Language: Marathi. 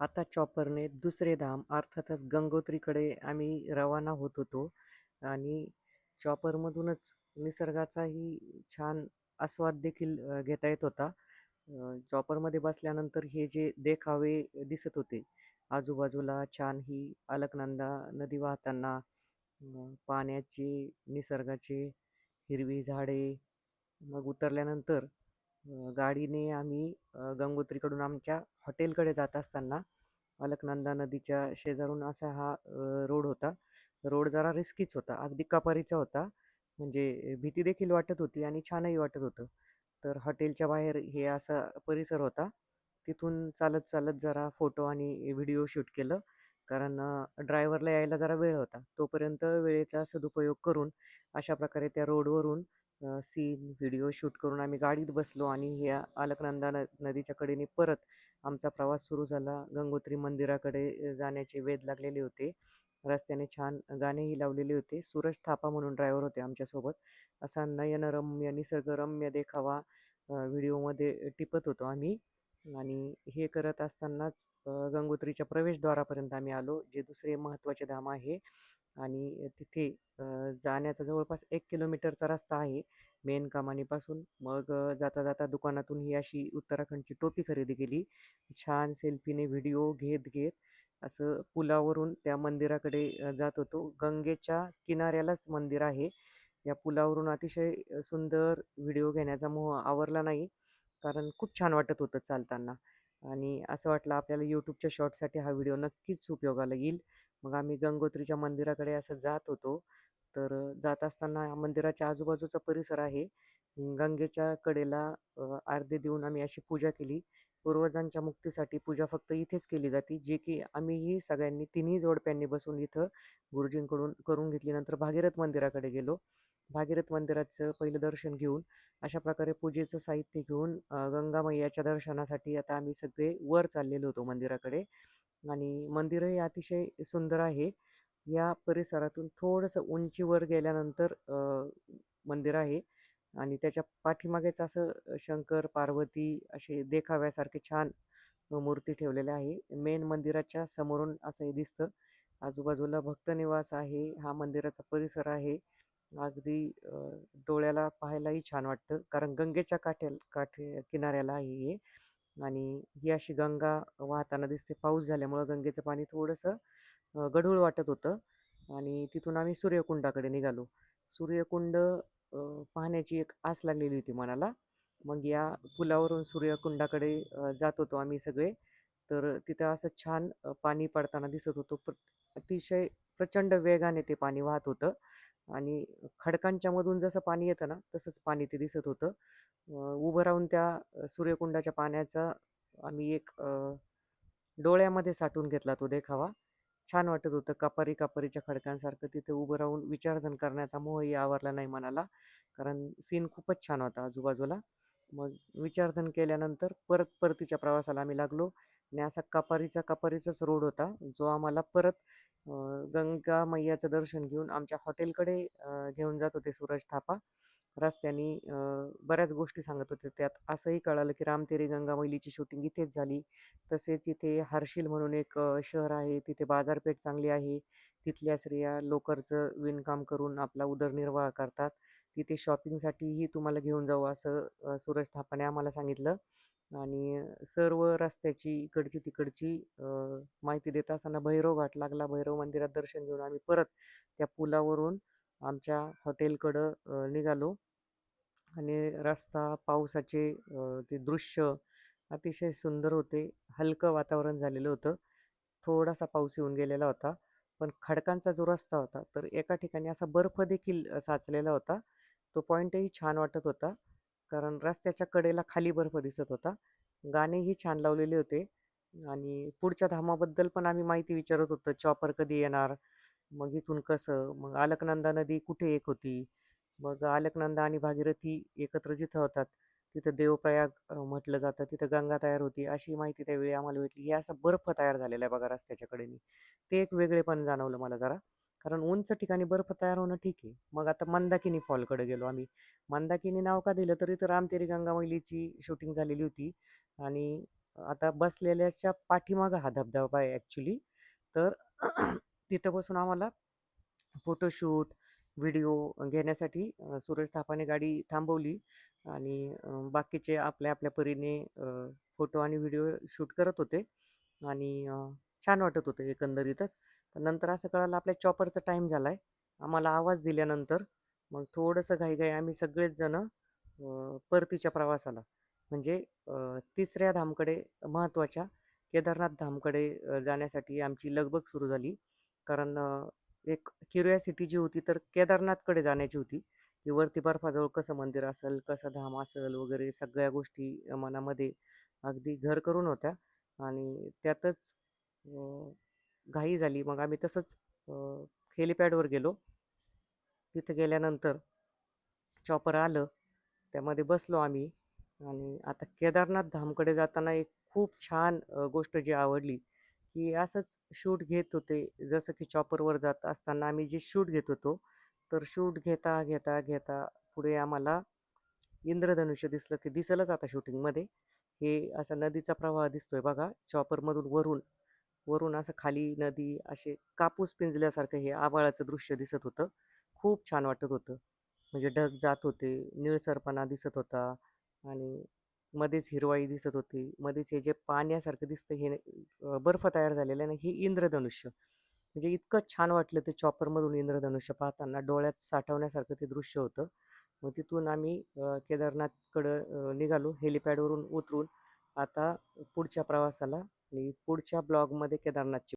आता चॉपरने दुसरे धाम अर्थातच गंगोत्रीकडे आम्ही रवाना होत होतो आणि चॉपरमधूनच निसर्गाचाही छान आस्वाद देखील घेता येत होता. चॉपरमध्ये बसल्यानंतर हे जे देखावे दिसत होते, आजूबाजूला छान ही अलकनंदा नदी वाहताना, पाण्याचे, निसर्गाचे, हिरवी झाडे, मग उतरल्यानंतर गाडीने आम्ही गंगोत्रीकडून आमच्या हॉटेलकडे जात असताना अलकनंदा नदीच्या शेजारून असा हा रोड होता. रोड जरा रिस्कीच होता. अगदी कपारीचा होता. म्हणजे भीती देखील वाटत होती आणि छानही वाटत होतं. तर हॉटेलच्या बाहेर हे असा परिसर होता. तिथून चालत, चालत जरा फोटो आणि व्हिडिओ शूट केलं. कारण ड्रायव्हरला यायला जरा वेळ होता. तोपर्यंत वेळेचा सदुपयोग करून अशा प्रकारे त्या रोडवरून सीन, व्हिडिओ शूट करून आम्ही गाडीत बसलो आणि ह्या अलकनंदा न नदीच्या कडेने परत आमचा प्रवास सुरू झाला. गंगोत्री मंदिराकडे जाण्याचे वेध लागलेले होते. रस्त्याने छान गाणेही लावलेले होते. सूरज थापा म्हणून ड्रायव्हर होते आमच्यासोबत. असा नयनरम्य, निसर्गरम्य देखावा व्हिडिओमध्ये टिपत होतो आम्ही आणि हे करत असतानाच गंगोत्रीच्या प्रवेशद्वारापर्यंत आम्ही आलो, जे दुसरे महत्त्वाचे धाम आहे आणि तिथे जाण्याचा जवळपास एक किलोमीटरचा रस्ता आहे मेन कमानीपासून. मग जाता, जाता दुकानातून ही अशी उत्तराखंडची टोपी खरेदी केली. छान सेल्फीने व्हिडिओ घेत, घेत असं पुलावरून त्या मंदिराकडे जात होतो. गंगेच्या किनाऱ्यालाच मंदिर आहे. या पुलावरून अतिशय सुंदर व्हिडिओ घेण्याचा मोह आवरला नाही. कारण खूप छान वाटत होतं चालताना आणि असं वाटलं आपल्याला यूट्यूबच्या शॉर्टसाठी हा व्हिडिओ नक्कीच उपयोगाला येईल. मग आम्ही गंगोत्रीच्या मंदिराकडे असं जात होतो. तर जात असताना मंदिराच्या आजूबाजूचा परिसर आहे. गंगेच्या कडेला अ, देऊन आम्ही अशी पूजा केली. पूर्वजांच्या मुक्तीसाठी पूजा फक्त इथेच केली जाते, जे की आम्हीही सगळ्यांनी तिन्ही जोडप्यांनी बसून इथं गुरुजींकडून करून घेतली. नंतर भागीरथ मंदिराकडे गेलो. भागीरथ मंदिराचं पहिलं दर्शन घेऊन अशा प्रकारे पूजेचं साहित्य घेऊन अ, गंगा मैयाच्या दर्शनासाठी आता आम्ही सगळे वर चाललेलो होतो मंदिराकडे आणि मंदिरही अतिशय सुंदर आहे. या परिसरातून थोडंसं उंचीवर गेल्यानंतर मंदिर आहे आणि त्याच्या पाठीमागेच असं शंकर, पार्वती असे देखाव्यासारखे छान मूर्ती ठेवलेल्या आहे. मेन मंदिराच्या समोरून असं हे दिसतं. आजूबाजूला भक्तनिवास आहे. हा मंदिराचा परिसर आहे. अगदी डोळ्याला पाहायलाही छान वाटतं. कारण गंगेच्या काठ्या काठे किनाऱ्याला आहे हे आणि ही अशी गंगा वाहताना दिसते. पाऊस झाल्यामुळं गंगेचं पाणी थोडंसं गढूळ वाटत होतं आणि तिथून आम्ही सूर्यकुंडाकडे निघालो. सूर्यकुंड पाहण्याची एक आस लागलेली होती मनाला. मग या पुलावरून सूर्यकुंडाकडे जात होतो आम्ही सगळे. तर तिथं असं छान पाणी पडताना दिसत होतो प अतिशय प्रचंड वेगाने ते पाणी वाहत होतं आणि खडकांच्या मधून जसं पाणी येतं ना, तसंच पाणी ते दिसत होतं. उभं राहून त्या सूर्यकुंडाच्या पाण्याचा आम्ही एक डोळ्यामध्ये साठवून घेतला तो देखावा. छान वाटत होतं. कपारी, कपारीच्या खडकांसारखं तिथे उभं राहून विचारधन करण्याचा मोहही आवरला नाही मनाला. कारण सीन खूपच छान होता आजूबाजूला. मग विचारधन केल्यानंतर परत परतीच्या प्रवासाला आम्ही लागलो आणि असा कपारीचा कपारीचाच रोड होता, जो आम्हाला परत गंगा मैयाचं दर्शन घेऊन आमच्या हॉटेलकडे घेऊन जात होते सूरज थापा. रस्त्यानी बऱ्याच गोष्टी सांगत होते. त्यात असंही कळालं, की राम तेरी गंगा मैलीची शूटिंग इथेच झाली. तसेच इथे हर्षिल म्हणून एक शहर आहे. तिथे बाजारपेठ चांगली आहे. तिथल्या स्त्रिया लोकरचं विणकाम करून आपला उदरनिर्वाह करतात. तिथे शॉपिंगसाठीही तुम्हाला घेऊन जाऊ असं सूरज थापाने आम्हाला सांगितलं आणि सर्व रस्त्याची इकडची-तिकडची माहिती देत असताना भैरव घाट लागला. भैरव मंदिरात दर्शन घेऊन आम्ही परत त्या पुलावरून आमच्या हॉटेलकडं निघालो आणि रस्ता, पावसाचे ते दृश्य अतिशय सुंदर होते. हलकं वातावरण झालेलं होतं. थोडासा पाऊस येऊन गेलेला होता. पण खडकांचा जो रस्ता होता, तर एका ठिकाणी असा बर्फ देखील साचलेला होता. तो पॉईंटही छान वाटत होता. कारण रस्त्याच्या कडेला खाली बर्फ दिसत होता. गाणेही छान लावलेले होते आणि पुढच्या धामाबद्दल पण आम्ही माहिती विचारत होतो. चॉपर कधी येणार? मग इथून कसं? मग अलकनंदा नदी कुठे एक होती? मग अलकनंदा आणि भागीरथी एकत्र जिथं होतात, तिथं देवप्रयाग म्हटलं जातं. तिथं गंगा तयार होती. अशी माहिती त्यावेळी आम्हाला भेटली. हे असं बर्फ तयार झालेला आहे बघा रस्त्याच्या कडेने. ते एक वेगळेपण जाणवलं मला जरा. कारण उंच ठिकाणी बर्फ तयार होणं ठीक आहे. मग आता मंदाकिनी फॉलकडे गेलो आम्ही. मंदाकिनी नाव का दिलं? तर इथं गंगा मैलीची शूटिंग झालेली होती आणि आता बसलेल्याच्या पाठीमागं हा धबधबा आहे ॲक्च्युली. तर तिथं बसून आम्हाला फोटोशूट, व्हिडिओ घेण्यासाठी सूरज थापाने गाडी थांबवली आणि बाकीचे आपल्या आपल्या परीने फोटो आणि व्हिडिओ शूट करत होते आणि छान वाटत होतं एकंदरीतच. नंतर असं कळालं आपल्या चॉपरचा टाईम झाला आहे आम्हाला आवाज दिल्यानंतर मग थोडंसं घाईघाई आम्ही सगळेच जण परतीच्या प्रवासाला म्हणजे तिसऱ्या धामकडे महत्त्वाच्या केदारनाथ धामकडे जाण्यासाठी आमची लगबग सुरू झाली. कारण एक क्युरियासिटी जी होती तर केदारनाथकडे जाण्याची होती, की वरती बर्फाजवळ कसं मंदिर असेल, कसं धाम असेल वगैरे सगळ्या गोष्टी मनामध्ये अगदी घर करून होत्या आणि त्यातच घाई झाली. मग आम्ही तसंच हेलिपॅडवर गेलो. तिथं गेल्यानंतर चॉपर आलं. त्यामध्ये बसलो आम्ही आणि आता केदारनाथ धामकडे जाताना एक खूप छान गोष्ट जी आवडली, की असंच शूट घेत होते. जसं की चॉपरवर जात असताना आम्ही जे शूट घेत होतो, तर शूट घेता, घेता, घेता पुढे आम्हाला इंद्रधनुष्य दिसलं. ते दिसलंच आता शूटिंगमध्ये. हे असा नदीचा प्रवाह दिसतोय बघा चॉपरमधून वरून. वरून असं खाली नदी असे कापूस पिंजल्यासारखं हे आभाळाचं दृश्य दिसत होतं. खूप छान वाटत होतं. म्हणजे ढग जात होते, निळसरपणा दिसत होता आणि मध्येच हिरवाई दिसत होती. मध्येच हे जे पाण्यासारखं दिसतं हे बर्फ तयार झालेलं आहे ना, हे इंद्रधनुष्य. म्हणजे इतकं छान वाटलं ते चॉपरमधून इंद्रधनुष्य पाहताना डोळ्यात साठवण्यासारखं ते दृश्य होतं. मग तिथून आम्ही केदारनाथकडं निघालो हेलिपॅडवरून उतरून आता पुढच्या प्रवासाला आणि पुढच्या ब्लॉगमध्ये केदारनाथची